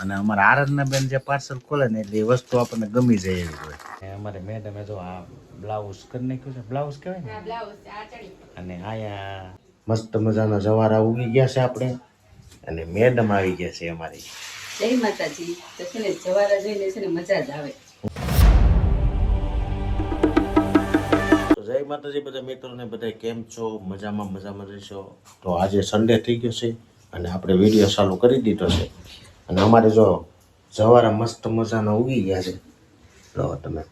અને અમારા આરતના બેન જે પાર્સલ ખોલે ને એટલે એ વસ્તુ આપણને ગમી જાય એવી હોય. અમારે મેડમે જો આ બ્લાઉઝ કરી નાખ્યું છે. બ્લાઉઝ કહેવાય ને? અને અહીંયા મસ્ત મજાના જવારા ઉગી ગયા છે આપણે. અને મેડમ આવી ગયા છે અમારી. જય માતાજી. તો છે ને જવારા જોઈને છે ને મજા જ આવે. જય માતાજી બધા મિત્રોને બધા કેમ છો? મજામાં મજામાં રહેશો? તો આજે સન્ડે થઈ ગયો છે અને આપણે વીડિયો ચાલુ કરી દીધો છે. અને અમારે જો જવારા મસ્ત મજાના ઉગી ગયા છે. જો તમે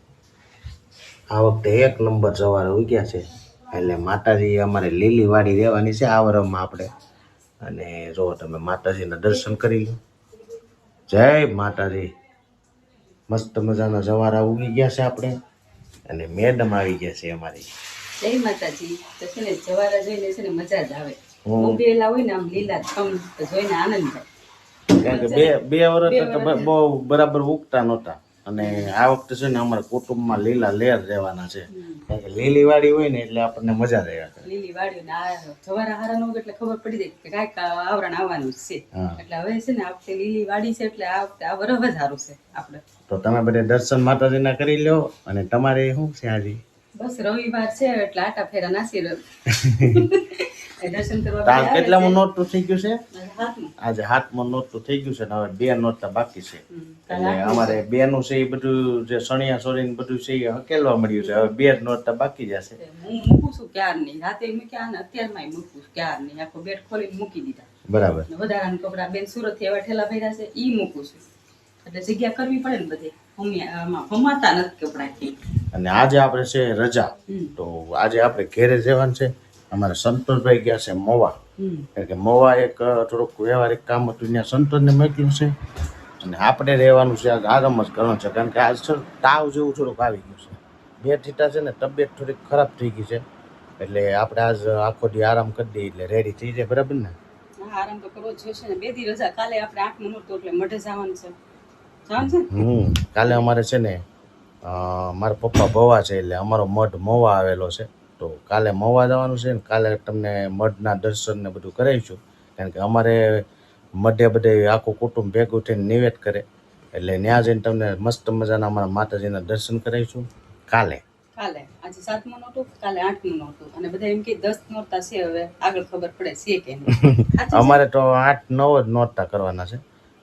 આ વખતે એક નંબર જવારા ઉગ્યા છે. એટલે માતાજી અમારે લીલી વાડી રહેવાની છે આવરમમાં આપણે. અને જો તમે માતાજીના દર્શન કરી લો. જય માતાજી. મસ્ત મજાના જવારા ઉગી ગયા છે આપણે. અને મેડમ આવી ગયા છે અમારી. જય માતાજી. તો છે ને જવારા જોઈને છે ને મજા જ આવે. ઉગેલા હોય ને આમ લીલા જોઈને આનંદ થાય. કારણ કે બે બે વર્ષ તો બહુ બરાબર ઉગતા નહોતા. અને આ વખતે છે ને અમારા કુટુંબમાં લીલા લેર રહેવાના છે. કારણ કે લીલી વાડી હોય ને એટલે આપણને મજા રહ્યા કરે લીલી વાડી ને આ જવારા હારા નું એટલે ખબર પડી જાય કે કાંઈક આવરણ આવવાનું છે. એટલે હવે છે ને આ વખતે લીલી વાડી છે એટલે આ વખતે આ વરસ જ સારું છે આપણે. તો તમે બધે દર્શન માતાજીના કરી લો અને તમારે શું છે આજે બસ રવિવાર છે એટલે આટા ફેરા નાસી રહ્યો. દર્શન કરવા કેટલા નોટનું થઈ ગયું છે? છે. હાથમાં. નોટ તો થઈ ગયું છે ને હવે બે નોટતા બાકી છે. એટલે અમારે બે નું છે એ બધું જે સણિયા સોરી બધું છે એ હકેલવા મળ્યું છે. હવે બે જ નોટતા બાકી જશે. હું મૂકું છું ક્યારની? રાતે મૂક્યા ને અત્યારમાં મૂકું છું નહીં આખો બેટ ખોલીને મૂકી દીધા. બરાબર. વધારાના કપડા બેન સુરતથી એવા ઠેલા ભર્યા છે ઈ મૂકું છું. એટલે જગ્યા કરવી પડે ને બધે. હમાતા નથી કપડા અને આજે આપણે છે રજા. તો આજે આપણે ઘેરે જવાનું છે. અમારા સંતોષભાઈ ગયા છે મોવા. કારણ કે મોવા એક થોડુંક વ્યવહારિક કામ હતું ત્યાં સંતોષને મોકલ્યું છે. અને આપણે રહેવાનું છે આરામ જ કરવાનો છે કારણ કે આજ સર તાવ જેવું થોડુંક આવી ગયું છે. બે ઠીટા છે ને તબિયત થોડીક ખરાબ થઈ ગઈ છે. એટલે આપણે આજ આખો દી આરામ કરી દઈએ એટલે રેડી થઈ જાય બરાબર ને? આરામ તો કરવો જ જોઈશે ને. બે દી રજા કાલે આપણે આઠ મિનિટ એટલે મઢે જવાનું છે. જવાનું છે? ને? હમ કાલે અમારે છે ને મારા પપ્પા ભવા છે એટલે અમારો મઢ મોવા આવેલો છે. તો કાલે મોવા જવાનું છે ને કાલે તમને મઢના દર્શન ને બધું કરાવીશું. કારણ કે અમારે મઢે બધે આખું કુટુંબ ભેગું થઈને નિવેદ કરે. એટલે ત્યાં જઈને તમને મસ્ત મજાના અમારા માતાજીના દર્શન કરાવીશું. કાલે. કાલે. આજે સાતમું નહોતું કાલે આઠમું નહોતું. અને બધા એમ કે દસ નોરતા છે હવે આગળ ખબર પડે છે કે? અમારે તો આઠ નવ જ નોરતા કરવાના છે.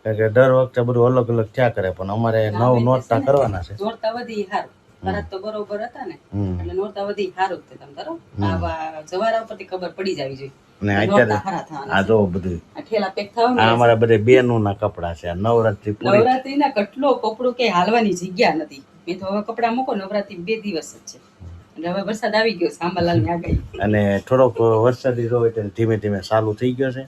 કારણ કે દર વખતે બધું અલગ અલગ થયા કરે પણ અમારે નવ નોરતા કરવાના છે. નોરતા વધી હારું ભરત તો બરોબર હતા ને. એટલે નોરતા વધી સારું જ તમ આવા જવારા ઉપરથી ખબર પડી જવી જોઈએ. અને અત્યારે આ જો બધું ઠેલા પેક થવા આ અમારા બધે બેનું ના કપડા છે. નવરાત્રી પૂરી નવરાત્રી ના કેટલો કપડું કે હાલવાની જગ્યા નથી. મેં તો હવે કપડા મૂકો નવરાત્રી બે દિવસ જ છે. એટલે હવે વરસાદ આવી ગયો છે આંબાલાલની આગાહી. અને થોડોક વરસાદી રહો એટલે ધીમે ધીમે ચાલુ થઈ ગયો છે.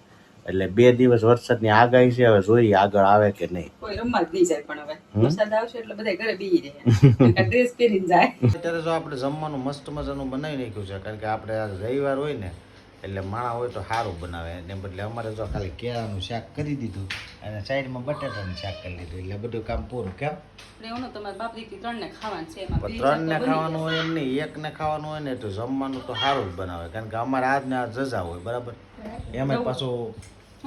એટલે બે દિવસ વરસાદની આગાહી છે હવે જોઈએ આગળ આવે કે નહીં. કોઈ રમવા જ નહીં જાય પણ હવે. વરસાદ આવશે એટલે બધા ઘરે બેસી રહે. ડ્રેસ પહેરીને જાય. અત્યારે જો આપણે જમવાનું મસ્ત મજાનું બનાવી નાખ્યું છે કારણ કે આપણે આ રવિવાર હોય ને એટલે માણા હોય તો સારું બનાવે. એને બદલે અમારે તો ખાલી કેળાનું શાક કરી દીધું અને સાઈડમાં બટાટાનું શાક કરી દીધું એટલે બધું કામ પૂરું કેમ? ત્રણ ને ખાવાનું છે એમાં પણ બે ત્રણ ને ખાવાનું હોય એમ નહીં. એક ને ખાવાનું હોય ને તો જમવાનું તો સારું જ બનાવે. કારણ કે અમારે આજ ને આજ રજા હોય બરાબર? એમાં પાછું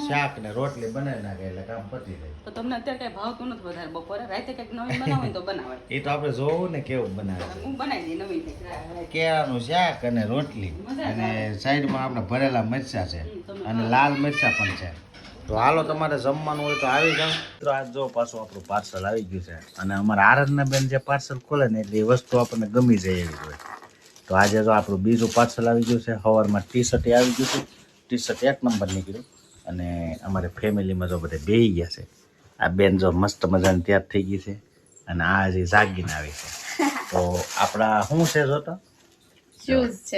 શાક ને રોટલી બનાવી નાખે એટલે કામ પતી જાય. તો તમને અત્યારે કઈ ભાવતું નથી વધારે બપોરે? રાતે કંઈક નવીન બનાવો તો બનાવાય. એ તો આપણે જોવું ને કેવું બનાવે. હું બનાવી દઈ નવીન કંઈક. કેળાનું શાક અને રોટલી. અને સાઈડમાં આપણે ભરેલા મરચા છે. અને લાલ મરચા પણ છે. તો હાલો તમારે જમવાનું હોય તો આવી જાઓ. તો આજ જો પાછું આપણું પાર્સલ આવી ગયું છે. અને અમારા આરાધના બેન જે પાર્સલ ખોલે ને એટલે એ વસ્તુ આપણને ગમી જાય એવી હોય. તો આજે તો આપણું બીજું પાર્સલ આવી ગયું છે. સવારમાં ટી શર્ટ આવી ગયું છે. ટી શર્ટ એક નંબર નીકળ્યું. અને અમારે ફેમિલીમાં જો બધે બેહી ગયા છે. આ બેન જો મસ્ત મજાની તૈયાર થઈ ગઈ છે અને આ હજી જાગીને આવી છે. તો આપણા શું છે જોતો?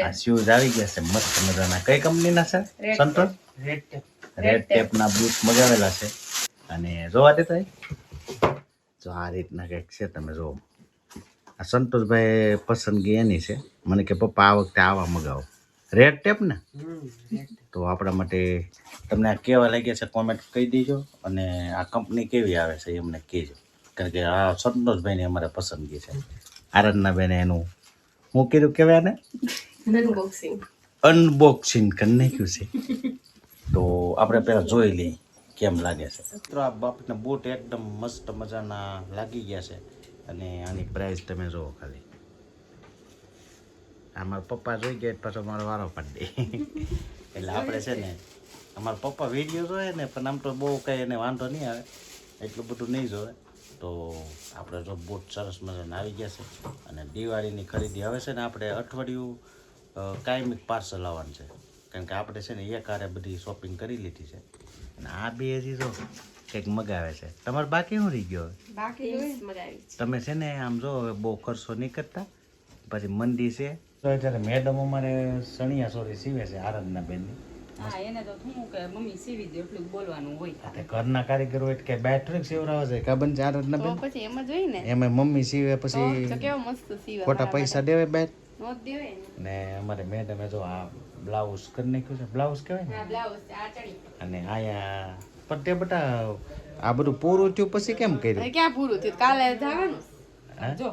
આ શૂઝ આવી ગયા છે મસ્ત મજાના. કઈ કંપનીના છે? સંતોષ? રેડ ટેપ ના બૂટ મગાવેલા છે. અને જોવા દેતા જો આ રીતના કંઈક છે તમે જુઓ. આ સંતોષભાઈ પસંદગી એની છે. મને કે પપ્પા આ વખતે આવા મગાવો. રેડ ટેપ ને? તો આપણા માટે તમને આ કેવા લાગ્યા છે કોમેન્ટ કહી દેજો અને આ કંપની કેવી આવે છે એ અમને કહેજો. કારણ કે આ સંતોષભાઈની અમારે પસંદગી છે. આરાધના બેને એનું હું કીધું કહેવાય ને અનબોક્સિંગ કરી નાખ્યું છે. તો આપણે પહેલાં જોઈ લઈએ કેમ લાગે છે. મિત્રો આ બાપના બૂટ એકદમ મસ્ત મજાના લાગી ગયા છે. અને આની પ્રાઇસ તમે જુઓ ખાલી. આ મારા પપ્પા જોઈ ગયા એટલે પાછો મારો વારો પાડી દે. એટલે આપણે છે ને અમારા પપ્પા વીડિયો જોવે ને પણ આમ તો બહુ કંઈ એને વાંધો નહીં આવે. એટલું બધું નહીં જોવે. તો આપણે જો બૂટ સરસ મજાના આવી ગયા છે. અને દિવાળીની ખરીદી હવે છે ને આપણે અઠવાડિયું કાયમિક પાર્સલ આવવાનું છે. કારણ કે આપણે છે ને એક હારે બધી શોપિંગ કરી લીધી છે. અને આ બે હજી જો કંઈક મગાવે છે. તમારે બાકી શું રહી ગયો? હવે? બાકી તમે છે ને આમ જો હવે બહુ ખર્ચો નહીં કરતા. પછી મંદી છે. તો અત્યારે મેડમ અમારે સણિયા સોરી સીવે છે આરાધના બેનની. હા એને તો શું કે મમ્મી સીવી દે એટલું બોલવાનું હોય. આ ઘરના કારીગરો હોય કે બેટરી સેવરાવે છે કાબન છે આરાધના બેન? પછી એમ જ હોય ને. એમાં મમ્મી સીવે પછી તો કેવો મસ્ત સીવા ખોટા પૈસા દેવે બેટ નો અમારે મેડમે જો આ બ્લાઉઝ કરી નાખ્યું છે બ્લાઉઝ કહેવાય બ્લાઉઝ અને આયા પણ તે બટા આ બધું પૂરું થયું પછી કેમ કર્યું? ક્યાં પૂરું થયું? કાલે જવાનું જો.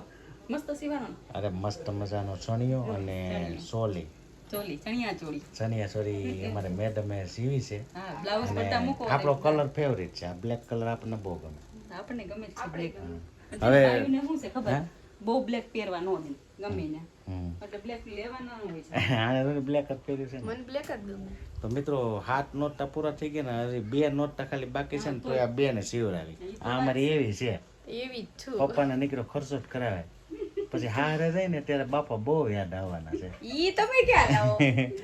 મસ્ત સીવાનો અરે મસ્ત મજાનો ચણિયો અને સોલી ચોલી ચણિયા અમારે મેડમે સીવી છે. બ્લાઉઝ પડતા મૂકો આપણો કલર ફેવરિટ છે. આ બ્લેક કલર આપણને બહુ ગમે. આપણને ગમે છે બ્લેક હવે- શું છે ખબર? બહુ બ્લેક પહેરવા ન દે ગમે ને એટલે બ્લેક લેવાના હોય છે. આને બ્લેક જ પહેર્યું છે મને બ્લેક જ ગમે. તો મિત્રો હાથ નોટતા પૂરા થઈ ગયા ને હજી બે નોટતા ખાલી બાકી છે ને તો આ બે ને સીવડાવી. આ અમારી એવી છે. એવી જ છું. પપ્પાને નીકળ્યો ખર્ચો જ કરાવે. પછી હારે જાય ને ત્યારે બાપા બહુ યાદ આવવાના છે. ઈ તમે ક્યાં આવો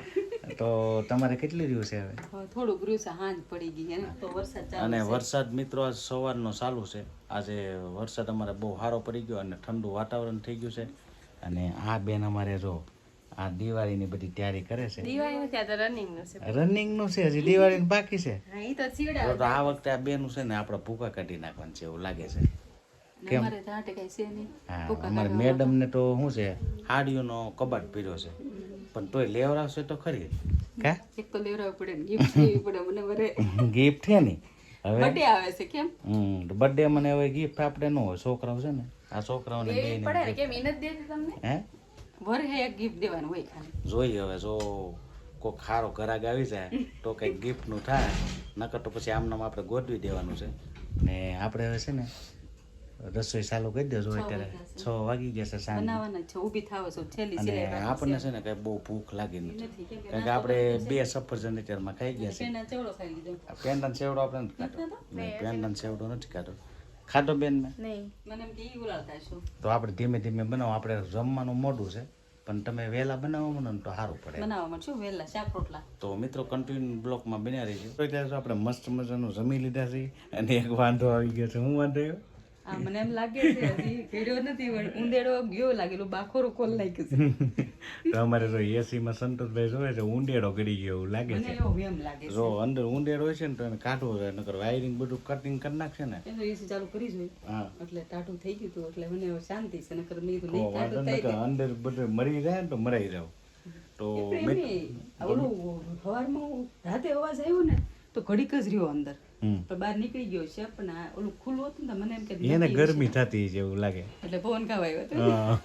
તો તમારે કેટલી રહ્યું છે હવે? થોડુંક રૂસા હાંજ પડી ગઈ એને તો વરસાદ ચાલુ અને વરસાદ મિત્રો આજ સવારનો ચાલુ છે. આજે વરસાદ અમારે બહુ સારો પડી ગયો અને ઠંડુ વાતાવરણ થઈ ગયું છે. અને આ બેન અમારે જો આ દિવાળીની બધી તૈયારી કરે છે. દિવાળી નથી આ રનિંગનું છે. રનિંગનું છે હજી દિવાળીનું બાકી છે. હા ઈ તો સીવડા તો આ વખતે આ બેનું છે ને આપણે ભૂકા કાઢી નાખવાનું છે એવું લાગે છે. નહીં. હા અમારે મેડમને તો શું છે હાડીઓનો કબાટ પીર્યો છે. પણ તોય લેવરાવશે તો ખરી. કા? એક તો લેવરાવ પડે ને પડે મને વરે. ગિફ્ટ છે ને? હવે? બર્થડે આવે છે કેમ? હમ બર્થડે મને હવે ગિફ્ટ આપણે ન હોય છોકરાઓ છે ને. આ છોકરાઓને બે પડે ને કેમ? ઇનત તમને? હે? વરે એક ગિફ્ટ દેવાનું હોય ખાલી. જોઈએ હવે જો કોઈ ખારો ઘરાક આવી જાય તો કંઈક ગિફ્ટનું થાય. નકર તો પછી આમનામ આપણે ગોઠવી દેવાનું છે. ને આપણે હવે છે ને રસોઈ ચાલુ કરી દેજો અત્યારે. છ. વાગી ગયા છે સાંજ. આપણને છે. ને કઈ બહુ ભૂખ લાગી નથી. કારણ કે આપણે બે સફરજન અત્યારમાં ખાઈ ગયા છે. પેના ચેવડો ખાઈ લીધો. આ પેંડાનો સેવડો આપણે નથી ખાધો? નહીં પેંડાનો સેવડો નથી ખાધો ખાધો બેન મેં? નહીં. મને એમ કે ઈ ઉલાળતા છો તો આપણે ધીમે ધીમે બનાવો. આપણે જમવાનું મોડું છે પણ તમે વહેલા બનાવો મને ને તો સારું પડે. બનાવવામાં શું વહેલા શાક રોટલા. તો મિત્રો કન્ટિન્યુ બ્લોકમાં બન્યા રહીશું. તો આપણે મસ્ત મજાનું જમી લીધા છે અને એક વાંધો આવી ગયો છે. હું વાંધો આવ્યો? આ મને એમ લાગે છે હજી કર્યો નથી પણ ઉંદેડો ગયો લાગેલો બાખોરો કોલ લાગ્યું છે. તો અમારે જો એસીમાં સંતોષભાઈ જોવે છે ઊંડેડો ગળી ગયો એવું લાગે છે. એમ લાગે છે. જો અંદર ઉંદેડો હોય છે ને તો એને કાઢવો જોઈએ નકર વાયરિંગ બધું કટિંગ કરી નાખશે ને. એસી ચાલુ કરી જોઈ હા. એટલે ટાટું થઈ ગયું હતું એટલે મને શાંતિ છે નકર મેં તો નહીં ટાટું થઈ ગયું અંદર બધું મરી જાય ને તો મરાઈ જાવ. તો મેં ઓલું સવારમાં રાતે અવાજ આવ્યો ને તો ઘડીક જ રહ્યો અંદર. પણ બહાર નીકળી ગયો છે પણ આ ઓલું ખુલ્લું હતું ને મને એમ કે એને ગરમી થતી છે એવું લાગે. એટલે ફોન ખાવા હતો. હા.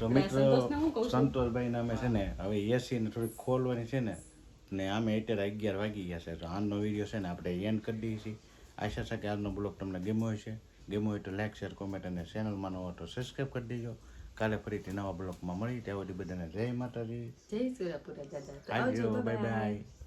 તો મિત્રો? સંતોષભાઈ અમે છે ને હવે એસી ને થોડી ખોલવાની છે ને ને આમે અત્યારે અગિયાર વાગી ગયા છે તો આનો વીડિયો છે ને આપણે એન્ડ કરી દઈએ છીએ. આશા છે કે આજનો બ્લોગ તમને ગમ્યો હશે. ગમ્યો હોય તો લાઇક શેર કોમેન્ટ અને ચેનલમાં નવો તો સબસ્ક્રાઈબ કરી દેજો. કાલે ફરીથી નવા બ્લોગમાં મળી ત્યાં સુધી બધાને જય માતાજી. જય સુરાપુરા દાદા. Bye bye